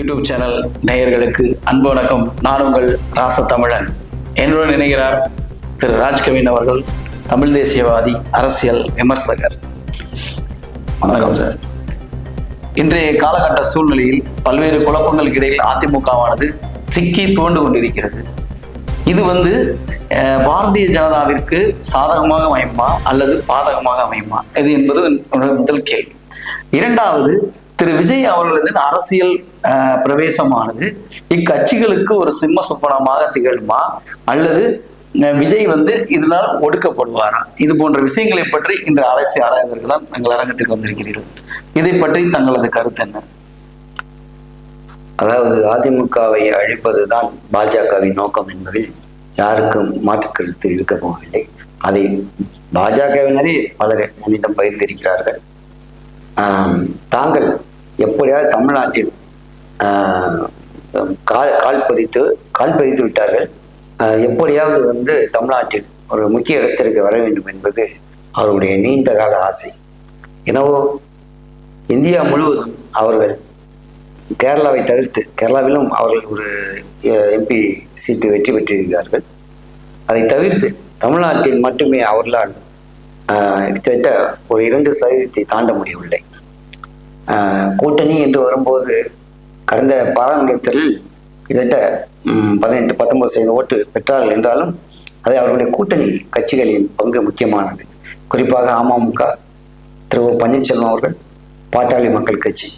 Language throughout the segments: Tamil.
யூடியூப் சேனல் நேயர்களுக்கு அன்பு வணக்கம். நான் உங்கள் ராச தமிழன். என்னுடன் இணைகிறார் திரு ராஜ்கவின் அவர்கள் தமிழ் தேசியவாதி அரசியல் விமர்சகர். வணக்கம் சார். இன்றைய காலகட்ட சூழ்நிலையில் பல்வேறு குழப்பங்களுக்கு இடையில் அதிமுகவானது சிக்கி துவண்டு கொண்டிருக்கிறது. இது வந்து பாரதிய ஜனதாவிற்கு சாதகமாக அமையுமா அல்லது பாதகமாக அமையுமா? இது என்பது முதல் கேள்வி. இரண்டாவது திரு விஜய் அவர்களது அரசியல் பிரவேசமானது இக்கட்சிகளுக்கு ஒரு சிம்ம சொப்பனமாக திகழுமா? அல்லது விஜய் வந்து இதனால் ஒடுக்கப்படுவாரா? இது போன்ற விஷயங்களை பற்றி இன்று அலசி ஆராய்வர்கள் தான் எங்கள் அரங்கத்திற்கு வந்திருக்கிறீர்கள். இதை பற்றி தங்களது கருத்து என்ன? அதாவது அதிமுகவை அழிப்பதுதான் பாஜகவின் நோக்கம் என்பதில் யாருக்கும் மாற்று கருத்து இருக்க போவதில்லை. அதை பாஜகவினரே பலர் என்னிடம் பகிர்ந்திருக்கிறார்கள். தாங்கள் எப்படியாவது தமிழ்நாட்டில் கால் கால் பதித்து கால் பதித்து விட்டார்கள். எப்படியாவது வந்து தமிழ்நாட்டில் ஒரு முக்கிய இடத்திற்கு வர வேண்டும் என்பது அவருடைய நீண்ட கால ஆசை. எனவோ இந்தியா முழுவதும் அவர்கள் கேரளாவை தவிர்த்து கேரளாவிலும் அவர்கள் ஒரு எம்பி சீட்டு வெற்றி பெற்றிருக்கிறார்கள். அதை தவிர்த்து தமிழ்நாட்டில் மட்டுமே அவர்களால் கிட்டத்தட்ட ஒரு இரண்டு சதவீதத்தை தாண்ட முடியவில்லை. கூட்டணி என்று வரும்போது கடந்த பாராளுமன்றத்தில் கிட்டத்தட்ட ம், பதினெட்டு பத்தொன்பது சதவீத ஓட்டு பெற்றார்கள் என்றாலும் அது அவர்களுடைய கூட்டணி கட்சிகளின் பங்கு முக்கியமானது. குறிப்பாக அமமுக திரு ஓ பன்னீர்செல்வம் அவர்கள் பாட்டாளி மக்கள் கட்சி.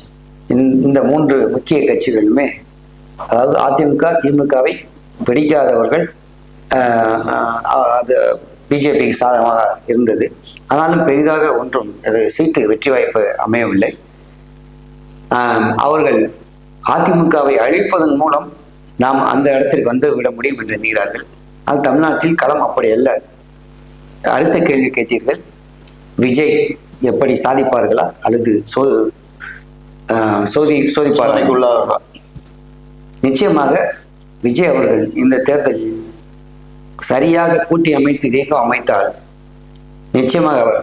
இந்த- மூன்று முக்கிய கட்சிகளுமே அதாவது அதிமுக திமுகவை பிடிக்காதவர்கள் அது பிஜேபிக்கு சாதகமாக இருந்தது. ஆனாலும் பெரிதாக ஒன்றும் அது சீட்டு வெற்றி வாய்ப்பு அமையவில்லை. அவர்கள் அதிமுகவை அழிப்பதன் மூலம் நாம் அந்த இடத்திற்கு வந்து விட முடியும் என்று எண்ணுகிறார்கள். அது தமிழ்நாட்டில் களம் அப்படி அல்ல. அடுத்த கேள்வி கேட்டீர்கள். விஜய் எப்படி சாதிப்பார்களா? அல்லது சோ சோதி சோதிப்பார்கள்? நிச்சயமாக விஜய் அவர்கள் இந்த தேர்தலில் சரியாக கூட்டி அமைத்து இயக்கம் அமைத்தால் நிச்சயமாக அவர்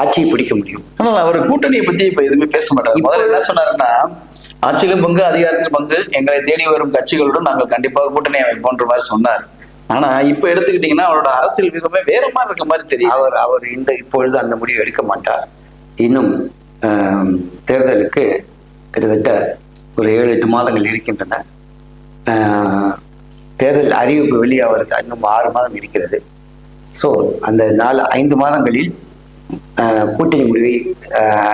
ஆட்சியை பிடிக்க முடியும். ஆனால் அவர் கூட்டணியை பத்தி இப்ப எதுவுமே பேச மாட்டாங்க முதல்ல என்ன சொன்னாருன்னா ஆட்சியிலும் பங்கு அதிகாரத்திலும் பங்கு எங்களை தேடி வரும் கட்சிகளுடன் நாங்கள் கண்டிப்பாக கூட்டணி அமைப்போன்ற மாதிரி சொன்னார். ஆனா இப்ப எடுத்துக்கிட்டீங்கன்னா அவரோட அரசியல் வியூகமே வேற மாதிரி இருக்க மாதிரி தெரியும் அவர் அவர் இந்த இப்பொழுது அந்த முடிவு எடுக்க மாட்டார். இன்னும் தேர்தலுக்கு கிட்டத்தட்ட ஒரு ஏழு எட்டு மாதங்கள் இருக்கின்றன. தேர்தல் அறிவிப்பு வெளியாவதற்கு இன்னும் ஆறு மாதம் இருக்கிறது. ஸோ அந்த நாலு ஐந்து மாதங்களில் கூட்டணி முடிவை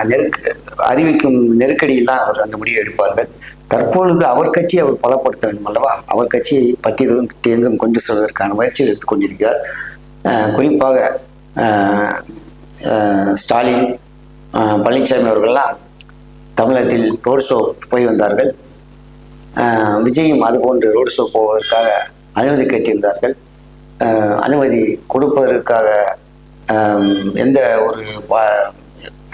நெருக்க அறிவிக்கும் நெருக்கடியில் தான் அவர் அந்த முடிவை எடுப்பார்கள். தற்பொழுது அவர் கட்சியை அவர் பலப்படுத்த வேண்டும் அல்லவா? அவர் கட்சியை பற்றி எங்கும் கொண்டு செல்வதற்கான முயற்சிகள் எடுத்துக் கொண்டிருக்கிறார். குறிப்பாக ஸ்டாலின் பழனிசாமி அவர்கள்லாம் தமிழகத்தில் ரோட் ஷோ போய் வந்தார்கள். விஜயும் அதுபோன்று ரோட் ஷோ போவதற்காக அனுமதி கேட்டிருந்தார்கள். அனுமதி கொடுப்பதற்காக எந்த ஒரு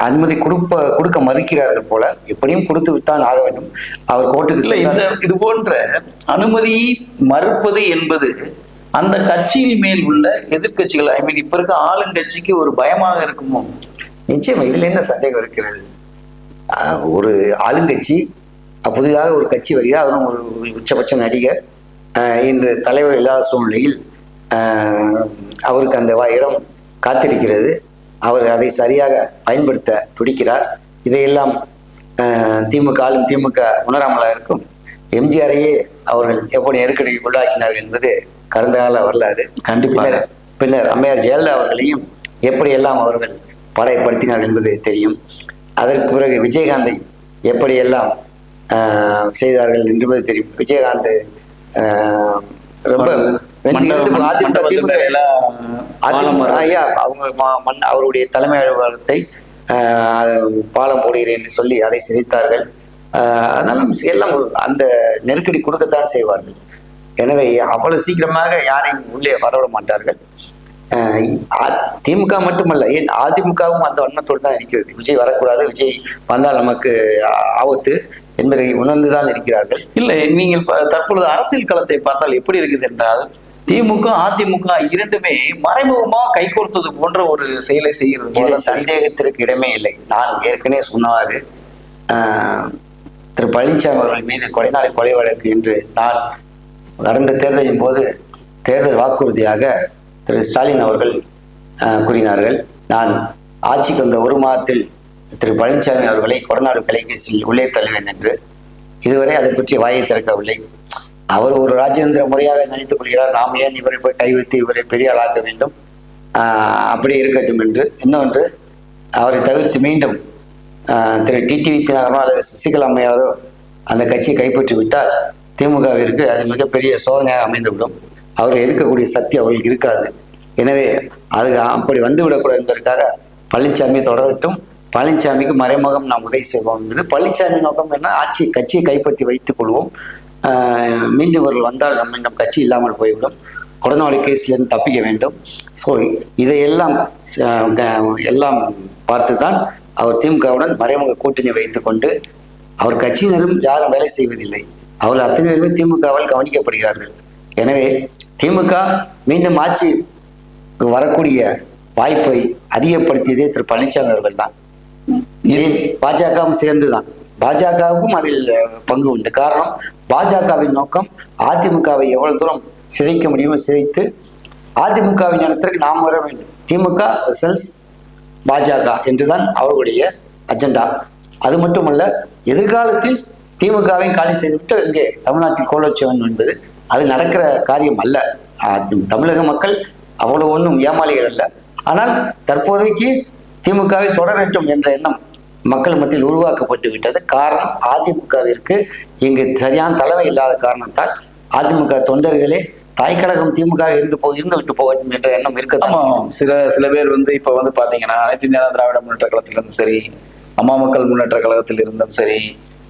அனுமதி கொடுப்ப கொடுக்க மறுக்கிறார்கள் போல எப்படியும் கொடுத்து வித்தான் ஆக வேண்டும். அவர் கோர்ட்டுக்கு இந்த இது போன்ற அனுமதி மறுப்பது என்பது அந்த கட்சியின் மேல் உள்ள எதிர்க்கட்சிகள் ஐ மீன் இப்ப இருக்க ஆளுங்கட்சிக்கு ஒரு பயமாக இருக்குமோ? நிச்சயமா இதுல என்ன சந்தேகம் இருக்கிறது? ஒரு ஆளுங்கட்சி புதிதாக ஒரு கட்சி வருகிறார் அதுவும் ஒரு உச்சபட்ச நடிகர் இன்று தலைவர் இல்லாத சூழ்நிலையில் அவருக்கு அந்த இடம் காத்திருக்கிறது. அவர் அதை சரியாக பயன்படுத்த துடிக்கிறார். இதையெல்லாம் திமுக ஆளும் திமுக உணராமலா இருக்கும் எம்ஜிஆரையே அவர்கள் எப்படி நெருக்கடிக்கு உள்ளாக்கினார்கள் என்பது கடந்த கால வரலாறு. கண்டிப்பாக. பின்னர் அம்மையார் ஜெயலலிதா அவர்களையும் எப்படியெல்லாம் அவர்கள் படைப்படுத்தினார்கள் என்பது தெரியும். அதற்கு பிறகு விஜயகாந்தை எப்படியெல்லாம் செய்தார்கள் என்பது தெரியும். விஜயகாந்த் ரொம்ப அவருடைய தலைமை அலுவலகத்தை பாலம் போடுகிறேன் என்று சொல்லி அதை சிதைத்தார்கள் அதனால எல்லாம் அந்த நெருக்கடி கொடுக்கத்தான் செய்வார்கள். எனவே அவ்வளவு சீக்கிரமாக யாரையும் உள்ளே வரவிட மாட்டார்கள். ஆஹ், அ- திமுக மட்டுமல்ல ஏன் அதிமுகவும் அந்த வன்மத்தோடு தான் இருக்கிறது. விஜய் வரக்கூடாது விஜய் வந்தால் நமக்கு ஆபத்து என்பதை உணர்ந்துதான் இருக்கிறார்கள். இல்லை நீங்கள் தற்பொழுது அரசியல் களத்தை பார்த்தால் எப்படி இருக்குது என்றால் திமுக அதிமுக இரண்டுமே மறைமுகமா கைகோர்த்தது போன்ற ஒரு செயலை செய்கிறது போல சந்தேகத்திற்கு இடமே இல்லை. நான் ஏற்கனவே சொன்னவாறு திரு பழனிசாமி அவர்கள் மீது கொலைநாளை கொலை வழக்கு என்று நான் கடந்த தேர்தலின் போது தேர்தல் வாக்குறுதியாக திரு ஸ்டாலின் அவர்கள் கூறினார்கள். நான் ஆட்சிக்கு வந்த ஒரு மாதத்தில் திரு பழனிசாமி அவர்களை கொடநாடு கொலைகேசில் உள்ளே தள்ளுவேன் என்று. இதுவரை அதை பற்றி வாயை திறக்கவில்லை. அவர் ஒரு ராஜேந்திர முறையாக நினைத்துக் கொள்கிறார். நாம் ஏன் இவரை போய் கைவித்து இவரை பெரிய ஆளாக்க வேண்டும்? அப்படி இருக்கட்டும் என்று. இன்னொன்று அவரை தவிர்த்து மீண்டும் திரு டிடிவி தினகரனோ அல்லது சசிகலா அம்மையாரோ அந்த கட்சியை கைப்பற்றி விட்டால் திமுகவிற்கு அது மிகப்பெரிய சோதனையாக அமைந்துவிடும். அவர் எதிர்க்கக்கூடிய சக்தி அவர்களுக்கு இருக்காது. எனவே அது அப்படி வந்துவிடக்கூடாது என்பதற்காக பழனிசாமி தொடரட்டும். பழனிசாமிக்கு மறைமுகம் நாம் உதவி செய்வோம் என்பது. பழனிசாமி நோக்கம் என்ன? ஆட்சி கட்சியை கைப்பற்றி வைத்துக் கொள்வோம். மீண்டும் இவர்கள் வந்தால் நம்மிடம் கட்சி இல்லாமல் போய்விடும். கொடநாடு கேஸ்லேருந்து தப்பிக்க வேண்டும். ஸோ இதையெல்லாம் எல்லாம் பார்த்து தான் அவர் திமுகவுடன் மறைமுக கூட்டணி வைத்துக்கொண்டு அவர் கட்சியினரும் யாரும் வேலை செய்வதில்லை. அவர்கள் அத்தனை பேருமே திமுகவால் கவனிக்கப்படுகிறார்கள். எனவே திமுக மீண்டும் ஆட்சி வரக்கூடிய வாய்ப்பை அதிகப்படுத்தியதே திரு பழனிசாமி அவர்கள் தான் ஏன் பாஜகவும் சேர்ந்துதான் பாஜகவுக்கும் அதில் பங்கு உண்டு. காரணம் பாஜகவின் நோக்கம் அதிமுகவை எவ்வளவு தூரம் சிதைக்க முடியுமோ சிதைத்து அதிமுகவின் இடத்திற்கு நாம் வர வேண்டும். திமுக செல்ஸ் பாஜக என்றுதான் அவர்களுடைய அஜெண்டா அது மட்டுமல்ல எதிர்காலத்தில் திமுகவை காலி செய்துவிட்டு இங்கே தமிழ்நாட்டில் கோலோச்ச வேண்டும் என்பது அது நடக்கிற காரியம் அல்ல. அது தமிழக மக்கள் அவ்வளவு ஒன்றும் ஏமாளிகள் அல்ல. ஆனால் தற்போதைக்கு திமுகவை தொடரட்டும் என்ற எண்ணம் மக்கள் மத்தியில் உருவாக்கப்பட்டு விட்டது. காரணம் அதிமுகவிற்கு இங்கு சரியான தலைமை இல்லாத காரணத்தால் அதிமுக தொண்டர்களே தாய் கழகம் திமுக இருந்து போ இருந்து விட்டு போகட்டும் என்ற எண்ணம் இருக்கத்தான் சில சில பேர் வந்து இப்ப வந்து பாத்தீங்கன்னா அனைத்து இந்திய திராவிட முன்னேற்ற கழகத்துல இருந்தும் சரி அம்மா மக்கள் முன்னேற்ற கழகத்தில் இருந்தும் சரி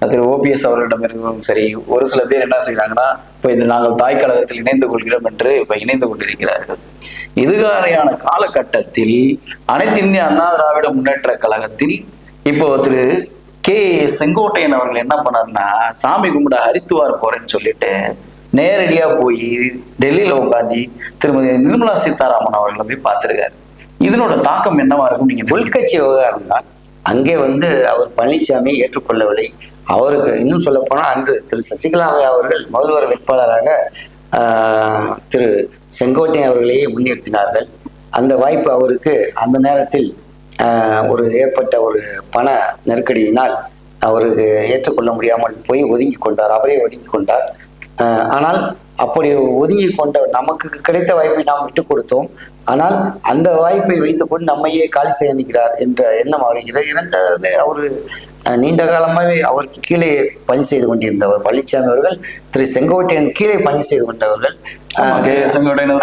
திரு ஓபிஎஸ் அவர்களிடம் இருந்தும் சரி ஒரு சில பேர் என்ன செய்றாங்கன்னா இப்ப இது நாங்கள் தாய் கழகத்தில் இணைந்து கொள்கிறோம் என்று இப்ப இணைந்து கொண்டிருக்கிறார்கள். இதுகாரையான காலகட்டத்தில் அனைத்து இந்திய அண்ணா திராவிட முன்னேற்ற கழகத்தில் இப்போ திரு கே. செங்கோட்டையன் அவர்கள் என்ன பண்ணாருன்னா சாமி கும்பிட ஹரித்துவார் போறேன்னு சொல்லிட்டு நேரடியா போய் டெல்லியில உட்காந்து திருமதி நிர்மலா சீதாராமன் அவர்களை போய் பார்த்திருக்காரு. இதனோட தாக்கம் என்னவா இருக்கும்? நீங்க உள்கட்சி விவகாரம் தான். அங்கே வந்து அவர் பழனிசாமி ஏற்றுக்கொள்ளவில்லை. அவருக்கு இன்னும் சொல்ல போனால் அன்று திரு சசிகலாவை அவர்கள் முதல்வர் வேட்பாளராக ஆஹ், திரு செங்கோட்டையன் அவர்களையே முன்னிறுத்தினார்கள். அந்த வாய்ப்பு அவருக்கு அந்த நேரத்தில் ஒரு ஏற்பட்ட ஒரு பண நெருக்கடியினால் அவருக்கு ஏற்றுக்கொள்ள முடியாமல் போய் ஒதுங்கி கொண்டார். அவரே ஒதுங்கி கொண்டார். ஆஹ், ஆனால் அப்படி ஒதுங்கி கொண்ட நமக்கு கிடைத்த வாய்ப்பை நாம் விட்டுக் கொடுத்தோம். ஆனால் அந்த வாய்ப்பை வைத்துக்கொண்டு நம்மையே காலி செய்ய நிற்கிறார் என்ற எண்ணம் வருகிறது இரண்டாவது அவர் நீண்ட காலமாகவே அவருக்கு கீழே பணி செய்து கொண்டிருந்தவர். பழனிசாமி அவர்கள் திரு செங்கோட்டையன் கீழே பணி செய்து கொண்டவர்கள்.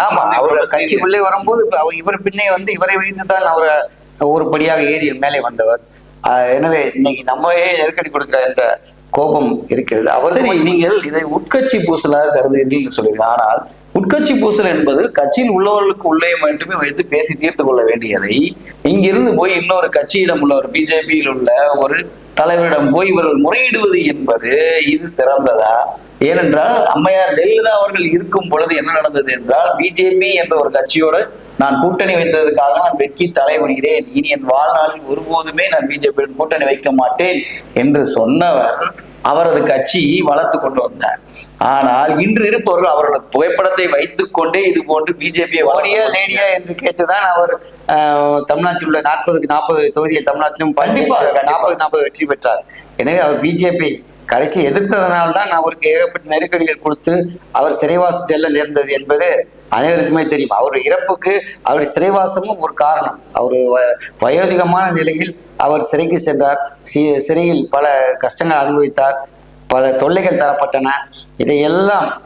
ஆமா, அவர் கட்சிக்குள்ளே வரும்போது இவர் பின்னே வந்து இவரை வைத்து தான் அவரை ஒரு படியாக ஏறி மேலே வந்தவர். எனவே இன்னைக்கு நம்மையே நெருக்கடி கொடுக்கிறார் என்ற கோபம் இருக்கிறது. அவர் நீங்கள் இதை உட்கட்சி பூசலாக கருதுகிறீர்கள் சொல்லுவீங்க ஆனால் உட்கட்சி பூசல் என்பது கட்சியில் உள்ளவர்களுக்கு உள்ளே மட்டுமே வைத்து பேசி தீர்த்து கொள்ள வேண்டியதை இங்கிருந்து போய் இன்னொரு கட்சியிடம் உள்ள ஒரு பிஜேபியில் உள்ள ஒரு தலைவரிடம் போய் இவர்கள் முறையிடுவது என்பது இது சிறந்ததா? ஏனென்றால் அம்மையார் ஜெயலலிதா அவர்கள் இருக்கும் பொழுது என்ன நடந்தது என்றால் பிஜேபி என்ற ஒரு கட்சியோடு நான் கூட்டணி வைத்ததற்காக நான் வெட்கி தலைவணிகிறேன் இனி என் வாழ்நாளில் ஒருபோதுமே நான் பிஜேபியுடன் கூட்டணி வைக்க மாட்டேன் என்று சொன்னவர் அவரது கட்சி வளர்த்து கொண்டு வந்தார். ஆனால் இன்று இருப்பவர்கள் அவர்களது புகைப்படத்தை வைத்துக் கொண்டே இது போன்று பிஜேபியை மோடியா லேடியா என்று கேட்டுதான் அவர் தமிழ்நாட்டில் உள்ள நாற்பதுக்கு நாற்பது தொகுதியில் தமிழ்நாட்டிலும். நாற்பது நாற்பது வெற்றி பெற்றார். எனவே அவர் பிஜேபி கடைசி எதிர்த்ததனால் தான் அவருக்கு ஏகப்பட்ட நெருக்கடிகள் கொடுத்து அவர் சிறைவாசம் செல்ல நேர்ந்தது என்பது அனைவருக்குமே தெரியும். அவர் இறப்புக்கு அவருடைய சிறைவாசமும் ஒரு காரணம். அவர் வயோதிகமான நிலையில் அவர் சிறைக்கு சென்றார். சிறையில் பல கஷ்டங்கள் அனுபவித்தார். பல தொல்லைகள் தரப்பட்டன. இதையெல்லாம்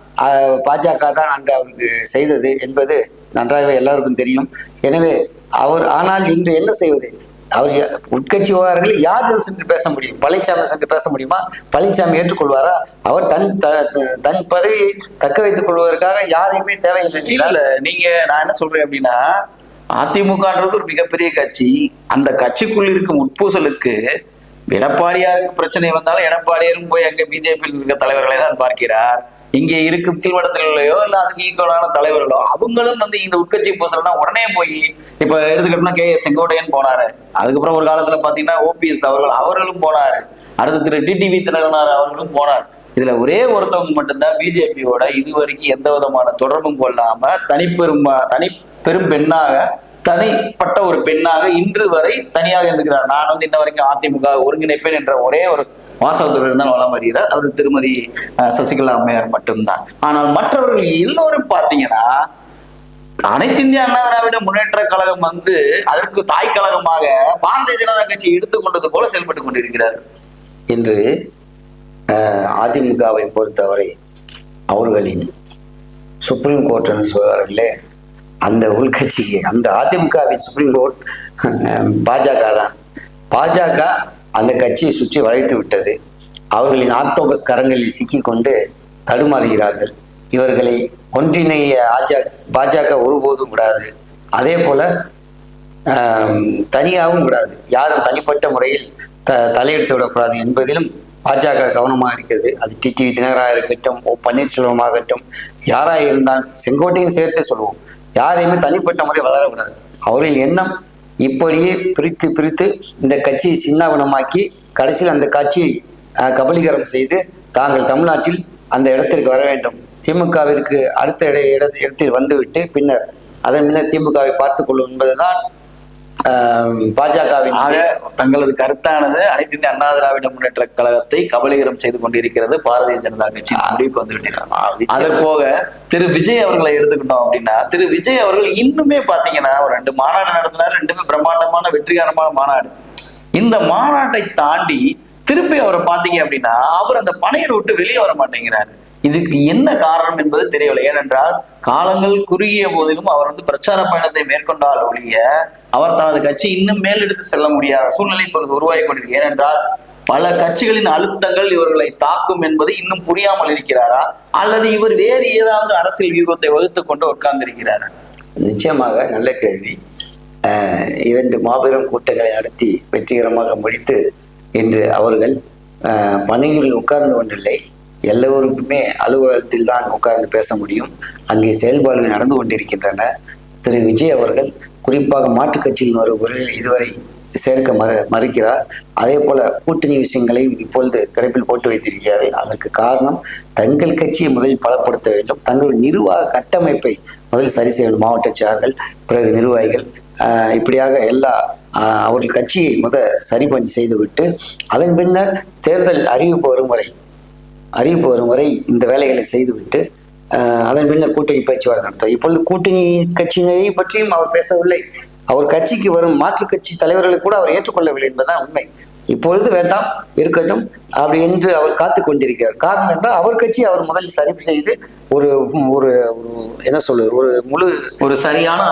பாஜக தான் அன்று அவருக்கு செய்தது என்பது நன்றாகவே எல்லாருக்கும் தெரியும். எனவே அவர் ஆனால் இன்று என்ன செய்வது? அவர் உட்கட்சி விவகாரங்களை யார் சென்று பேச முடியும்? பழனிசாமி சென்று பேச முடியுமா? பழனிசாமி ஏற்றுக்கொள்வாரா? அவர் தன் த- தன் பதவியை தக்க வைத்துக் கொள்வதற்காக யாரையுமே தேவையில்லை. நீங்க நான் என்ன சொல்றேன் அப்படின்னா அதிமுகன்றது ஒரு மிகப்பெரிய கட்சி. அந்த கட்சிக்குள் இருக்கும் உட்பூசலுக்கு எடப்பாடியாருக்கு பிரச்சனை வந்தாலும் எடப்பாடியாரும் போய் அங்க பிஜேபியில் இருக்க தலைவர்களை தான் பார்க்கிறார். இங்கே இருக்கும் கீழ்வடத்திலயோ இல்லை அதுக்கு ஈக்குவலான தலைவர்களோ அவங்களும் வந்து இந்த உட்கட்சி பூசல்னா உடனே போய் இப்ப எடுத்துக்கிட்டோம்னா கே எஸ் செங்கோட்டையன் போனாரு. அதுக்கப்புறம் ஒரு காலத்துல பாத்தீங்கன்னா ஓபிஎஸ் அவர்கள் அவர்களும் போனாரு. அடுத்து திரு டிடிவி தினகரனார் அவர்களும் போனார். இதுல ஒரே ஒருத்தவங்க மட்டும்தான் பிஜேபியோட இதுவரைக்கும் எந்த விதமான தொடர்பும் கொள்ளாம தனிப்பெரும் தனி பெரும் பெண்ணாக தனிப்பட்ட ஒரு பெண்ணாக இன்று வரை தனியாக இருந்துக்கிறார் நான் வந்து இன்ன வரைக்கும் அதிமுக ஒருங்கிணைப்பேன் என்ற ஒரே ஒரு வாசகத்துடன் தான் வளம் வருகிறார். அவர் திருமதி சசிகலா அம்மையார் மட்டும்தான். ஆனால் மற்றவர்கள் எல்லோரும் பார்த்தீங்கன்னா அனைத்து இந்திய அண்ணா திராவிட முன்னேற்ற கழகம் வந்து அதற்கு தாய் கழகமாக பாரதிய ஜனதா கட்சி எடுத்துக்கொண்டது போல செயல்பட்டு கொண்டிருக்கிறார் இன்று அஹ், அதிமுகவை பொறுத்தவரை அவர்களின் சுப்ரீம் கோர்ட்னு சொல்வார்களே அந்த உள்கட்சிக்கு அந்த அதிமுகவின் சுப்ரீம் கோர்ட் பாஜக தான். பாஜக அந்த கட்சியை சுற்றி வளைத்து விட்டது. அவர்களின் ஆக்டோபஸ் கரங்களில் சிக்கிக்கொண்டு தடுமாறுகிறார்கள். இவர்களை ஒன்றிணைய ஆஜா பாஜக ஒருபோதும் விடாது. அதே போல தனியாகவும் விடாது. யாரும் தனிப்பட்ட முறையில் த தலையெடுத்து விடக்கூடாது என்பதிலும் பாஜக கவனமாக இருக்கிறது. அது டிடிவி தினகராக இருக்கட்டும் ஓ பன்னீர்செல்வமாகட்டும் யாராக இருந்தால் செங்கோட்டையும் சேர்த்து சொல்லுவோம். யாரையுமே தனிப்பட்ட முறை வளரக்கூடாது. அவரின் எண்ணம் இப்படியே பிரித்து பிரித்து இந்த கட்சியை சின்னாபனமாக்கி கடைசியில் அந்த கட்சியை கபலீகரம் செய்து தாங்கள் தமிழ்நாட்டில் அந்த இடத்திற்கு வர வேண்டும். திமுகவிற்கு அடுத்த இட இடத்தில் வந்துவிட்டு பின்னர் அதன் பின்னர் திமுகவை பார்த்துக்கொள்ளும் என்பதுதான் ஆஹ், பாஜகவின் ஆக தங்களது கருத்தானது அனைத்து இந்திய அண்ணா திராவிட முன்னேற்ற கழகத்தை கபலீகரம் செய்து கொண்டிருக்கிறது பாரதிய ஜனதா கட்சி முடிவுக்கு வந்து விட்டார் அது போக திரு விஜய் அவர்களை எடுத்துக்கிட்டோம் அப்படின்னா திரு விஜய் அவர்கள் இன்னுமே பாத்தீங்கன்னா ஒரு ரெண்டு மாநாடு நடத்தினார் ரெண்டுமே பிரம்மாண்டமான வெற்றிகரமான மாநாடு. இந்த மாநாட்டை தாண்டி திருப்பி அவரை பாத்தீங்க அப்படின்னா அவர் அந்த பனையரை விட்டு வெளியே வர மாட்டேங்கிறார். இதுக்கு என்ன காரணம் என்பது தெரியவில்லை. ஏனென்றால் காலங்கள் குறுகிய போதிலும் அவர் வந்து பிரச்சார பயணத்தை மேற்கொண்டால் ஒழிய அவர் தனது கட்சி இன்னும் மேலெடுத்து செல்ல முடியாத சூழ்நிலை இப்பொழுது உருவாகி கொண்டிருக்கு ஏனென்றால் பல கட்சிகளின் அழுத்தங்கள் இவர்களை தாக்கும் என்பது இன்னும் புரியாமல் இருக்கிறாரா? அல்லது இவர் வேறு ஏதாவது அரசியல் வியூகத்தை வகுத்து கொண்டு உட்கார்ந்திருக்கிறாரா? நிச்சயமாக நல்ல கேள்வி. இரண்டு மாபெரும் கூட்டங்களை நடத்தி வெற்றிகரமாக முடித்து இன்று அவர்கள் ஆஹ், பணியில் உட்கார்ந்து கொண்டில்லை எல்லோருக்குமே அலுவலகத்தில் தான் உட்கார்ந்து பேச முடியும். அங்கே செயல்பாடுகள் நடந்து கொண்டிருக்கின்றன. திரு. விஜய் அவர்கள் குறிப்பாக மாற்றுக் கட்சியில் வருபவர்கள் இதுவரை சேர்க்க மறு மறுக்கிறார். அதே போல கூட்டணி விஷயங்களையும் இப்பொழுது கிடப்பில் போட்டு வைத்திருக்கிறார்கள். அதற்கு காரணம் தங்கள் கட்சியை முதலில் பலப்படுத்த வேண்டும். தங்கள் நிர்வாக கட்டமைப்பை முதலில் சரி செய்ய வேண்டும். மாவட்ட செயலர்கள் பிறகு நிர்வாகிகள் இப்படியாக எல்லா அவர்கள் கட்சியை முத சரி செய்துவிட்டு அதன் பின்னர் தேர்தல் அறிவிப்பு வரும் வரை அறிவிப்பு வரும் வரை இந்த வேலைகளை செய்துவிட்டு அதன் பின்னர் கூட்டணி பேச்சுவார்த்தை நடத்தும் இப்பொழுது கூட்டணி கட்சியினரை பற்றியும் அவர் பேசவில்லை அவர் கட்சிக்கு வரும் மாற்றுக் கட்சி தலைவர்களை கூட அவர் ஏற்றுக்கொள்ளவில்லை என்பதுதான் உண்மை இப்பொழுது வேண்டாம் இருக்கட்டும் அப்படி என்று அவர் காத்து கொண்டிருக்கிறார் காரணம் என்றால் அவர் கட்சி அவர் முதல் சரி செய்து ஒரு ஒரு என்ன சொல்லுது ஒரு முழு ஒரு சரியான.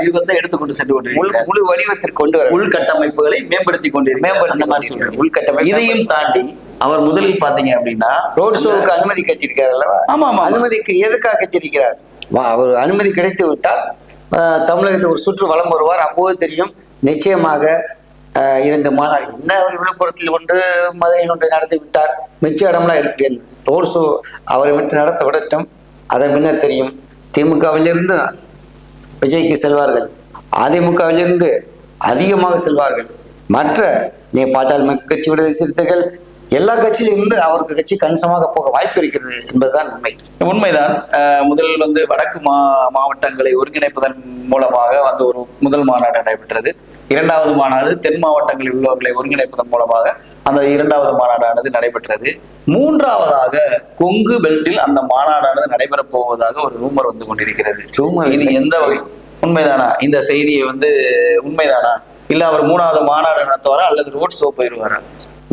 வியூகத்தை எடுத்துக்கொண்டு சென்று முழு முழு வடிவத்திற்கு கொண்டு வர. உள்கட்டமைப்புகளை மேம்படுத்தி கொண்டிருக்கிறார் மேம்படுத்தி. உள்கட்டமைப்பு இதையும் தாண்டி அவர் முதலில் பாத்தீங்க அப்படின்னா ரோட் ஷோவுக்கு அனுமதி கேட்டிருக்கார் அல்லவா? ஆமா, ஆமா. அனுமதிக்கு எதற்காக கேட்டிருக்கிறார் வா அவர் அனுமதி கிடைத்து விட்டால் தமிழகத்தை ஒரு சுற்று வலம் வருவார். அப்போது தெரியும் நிச்சயமாக இரண்டு மாநாடு என்ன அவர் விழுப்புரத்தில் ஒன்று மதுரையில் ஒன்று நடத்தி விட்டார்? மிச்ச இடம்லாம் இருக்கிறேன் ரோட் ஷோ அவரை விட்டு நடத்த விடட்டும். அதன் பின்னர் தெரியும் திமுகவிலிருந்து விஜய்க்கு செல்வார்கள். அதிமுகவிலிருந்து அதிகமாக செல்வார்கள். மற்ற நீ பாட்டாள் மக்கள் கட்சி விடுதலை சிறுத்தைகள் எல்லா கட்சியிலும் இருந்து அவருக்கு கட்சி கணிசமாக போக வாய்ப்பு இருக்கிறது என்பதுதான் உண்மை. உண்மைதான். முதலில் வந்து வடக்கு மா மாவட்டங்களை ஒருங்கிணைப்பதன் மூலமாக வந்து ஒரு முதல் மாநாடு நடைபெற்றது. இரண்டாவது மாநாடு தென் மாவட்டங்களில் உள்ளவர்களை ஒருங்கிணைப்பதன் மூலமாக அந்த இரண்டாவது மாநாடானது நடைபெற்றது. மூன்றாவதாக கொங்கு பெல்ட்டில் அந்த மாநாடானது நடைபெறப் போவதாக ஒரு ரூமர் வந்து கொண்டிருக்கிறது. Rumour இது. எந்த வகை உண்மைதானா? இந்த செய்தியை வந்து உண்மைதானா? இல்ல அவர் மூணாவது மாநாடு நடத்துவாரா அல்லது ரோட் ஷோ போயிருவாரா?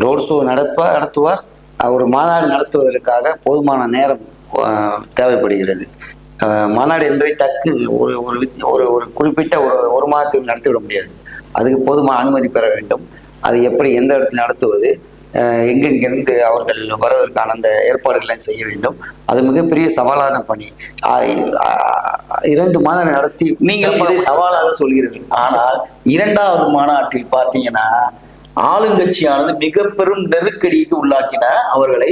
ரோட் ஷோ நடத்துவார். நடத்துவார் ஒரு மாநாடு நடத்துவதற்காக போதுமான நேரம் தேவைப்படுகிறது. மாநாடு என்பதை டக்கு ஒரு ஒரு ஒரு ஒரு குறிப்பிட்ட ஒரு ஒரு மாதத்தில் நடத்திவிட முடியாது. அதுக்கு போதுமான அனுமதி பெற வேண்டும். அது எப்படி எந்த இடத்தில் நடத்துவது எங்கெங்கிருந்து அவர்கள் வருவதற்கான அந்த ஏற்பாடுகளை செய்ய வேண்டும். அது மிகப்பெரிய சவாலான பணி. இரண்டு மாநாடு நடத்தி நீங்கள் சவாலாக சொல்கிறீர்கள். ஆனால் இரண்டாவது மாநாட்டில் பார்த்தீங்கன்னா ஆளுங்கட்சியானது மிக பெரும் நெருக்கடிக்கு உள்ளாக்கின அவர்களை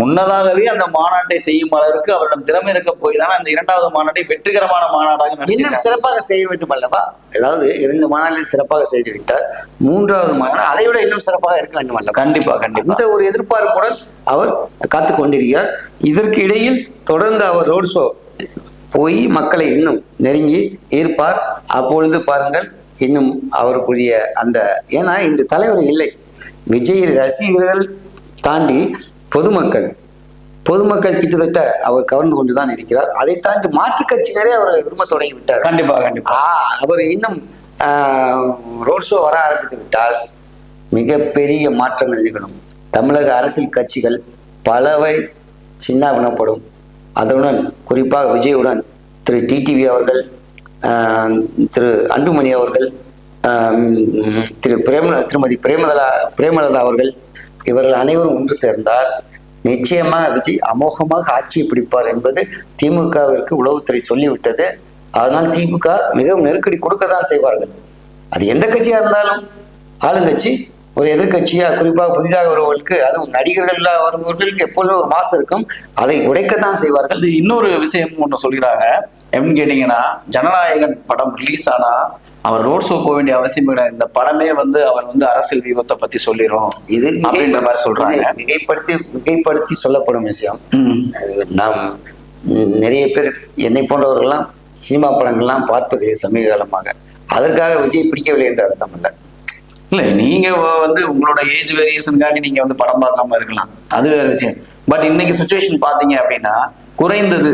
முன்னதாகவே அந்த மாநாட்டை செய்யும் அளவிற்கு அவரிடம் திறமை இருக்க போய் தான் அந்த இரண்டாவது மாநாட்டை வெற்றிகரமான மாநாடாக இன்னும் சிறப்பாக செய்ய வேண்டும் அல்லவா அதாவது இரண்டு மாநாட்டில் சிறப்பாக செய்து விட்டார். மூன்றாவது மாநாடு அதை விட இன்னும் சிறப்பாக இருக்க வேண்டும் அல்லவா கண்டிப்பா கண்டிப்பா. அந்த ஒரு எதிர்பார்ப்புடன் அவர் காத்து கொண்டிருக்கிறார். இதற்கு இடையில் தொடர்ந்து அவர் ரோட் ஷோ போய் மக்களை இன்னும் நெருங்கி ஈர்ப்பார். அப்பொழுது பாருங்கள் இன்னும் அவருக்குரிய அந்த ஏன்னா இன்று தலைவர் இல்லை. விஜய் ரசிகர்கள் தாண்டி பொதுமக்கள் பொதுமக்கள் கிட்டத்தட்ட அவர் கவர்ந்து கொண்டுதான் இருக்கிறார். அதை தாண்டி மாற்றுக் கட்சியினரே அவரை விரும்ப தொடங்கி விட்டார் கண்டிப்பா கண்டிப்பா. ஆ, அவர் இன்னும் ரோட் ஷோ வர ஆரம்பித்து விட்டால் மிகப்பெரிய மாற்றங்கள் நிகழும். தமிழக அரசியல் கட்சிகள் பலவை சின்னாபின்னப்படும். அதனுடன் குறிப்பாக விஜயுடன் திரு டிடிவி அவர்கள் திரு அன்புமணி அவர்கள் திரு பிரேம திருமதி பிரேமலதா பிரேமலதா அவர்கள் இவர்கள் அனைவரும் ஒன்று சேர்ந்தால் நிச்சயமாக விஜய் அமோகமாக ஆட்சியை பிடிப்பார் என்பது திமுகவிற்கு உளவுத்துறை சொல்லிவிட்டது. அதனால் திமுக மிகவும் நெருக்கடி கொடுக்க தான் செய்வார்கள். அது எந்த கட்சியாக இருந்தாலும் ஆளுங்கட்சி ஒரு எதிர்க்கட்சியா குறிப்பாக புதிதாக வருவர்களுக்கு அதுவும் நடிகர்கள் வருபவர்களுக்கு எப்பொழுதும் ஒரு மாசம் இருக்கும். அதை உடைக்கத்தான் செய்வார்கள். அது இன்னொரு விஷயம் ஒண்ணு சொல்கிறாங்க. எப்படின்னு கேட்டீங்கன்னா ஜனநாயகன் படம் ரிலீஸ் ஆனா அவர் ரோட் ஷோ போக வேண்டிய அவசியம் கிடையாது இந்த படமே வந்து அவர் வந்து அரசியல் தீபத்தை பத்தி சொல்லிரும் இது அப்படின்ற மாதிரி சொல்றாங்க. இது மிகைப்படுத்தி மிகைப்படுத்தி சொல்லப்படும் விஷயம். நாம் நிறைய பேர் என்னை போன்றவர்கள்லாம் சினிமா படங்கள்லாம் பார்ப்பது சமீப காலமாக. அதற்காக விஜய் பிடிக்கவில்லை என்று அர்த்தம் இல்லை. இல்ல நீங்க வந்து உங்களோட ஏஜ் வேரியேஷனுக்காண்டி நீங்க வந்து படம் பார்க்காம இருக்கலாம். அது வேற விஷயம். பட் இன்னைக்கு சுச்சுவேஷன் பாத்தீங்க அப்படின்னா குறைந்தது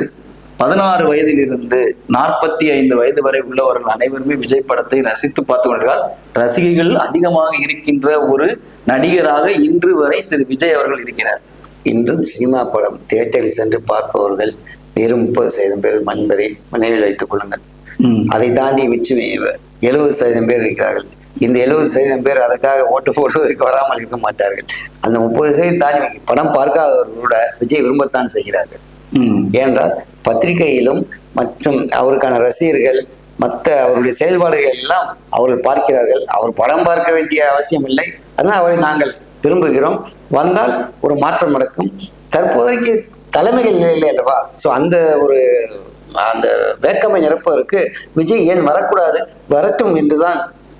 பதினாறு வயதிலிருந்து நாற்பத்தி ஐந்து வயது வரை உள்ளவர்கள் அனைவருமே விஜய் படத்தை ரசித்து பார்த்து கொண்டிருக்கிறார். ரசிகைகள் அதிகமாக இருக்கின்ற ஒரு நடிகராக இன்று வரை திரு விஜய் அவர்கள் இருக்கிறார். இன்றும் சினிமா படம் தியேட்டரில் சென்று பார்ப்பவர்கள் வெறும் முப்பது சதவீதம் பேர் என்பதை நினைவில் வைத்துக் கொள்ளுங்கள். அதை தாண்டி மிச்சம் எழுபது சதவீதம் பேர் இருக்கிறார்கள். இந்த எழுபது சதவீதம் பேர் அதற்காக ஓட்டு போடுவதற்கு வராமல் இருக்க மாட்டார்கள். அந்த முப்பது சதவீதம் தாண்டி படம் பார்க்காதவர்களோட விஜய் விரும்பத்தான் செய்கிறார்கள். ஏனென்றால் பத்திரிகையிலும் மற்றும் அவருக்கான ரசிகர்கள் மற்ற அவருடைய செயல்பாடுகள் எல்லாம் அவர்கள் பார்க்கிறார்கள். அவர் படம் பார்க்க வேண்டிய அவசியம் இல்லை. அதனால் அவரை நாங்கள் விரும்புகிறோம். வந்தால் ஒரு மாற்றம் நடக்கும். தற்போதைக்கு தலைமைகள் இல்லை அல்லவா? ஸோ அந்த ஒரு அந்த வேக்கமை நிரப்பதற்கு விஜய் ஏன் வரக்கூடாது? வரட்டும் என்றுதான்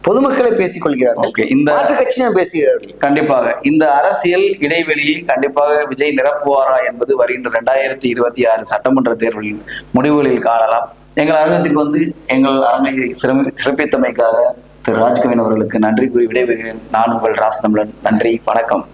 பொதுமக்களை பேசிக் கொள்கிறார்கள் இந்த- பேசுகிறார்கள் கண்டிப்பாக. இந்த அரசியல் இடைவெளியை கண்டிப்பாக விஜய் நிரப்புவாரா என்பது வருகின்ற ரெண்டாயிரத்தி இருபத்தி ஆறு சட்டமன்ற தேர்தலின் முடிவுகளில் காணலாம். எங்கள் அரங்கத்திற்கு வந்து எங்கள் அரங்கை சிறமி சிறப்பித்தமைக்காக திரு ராஜ்கவின் அவர்களுக்கு நன்றி கூறி விடைபெறுகிறேன். நான் உங்கள் ராசதமிழன் நன்றி வணக்கம்.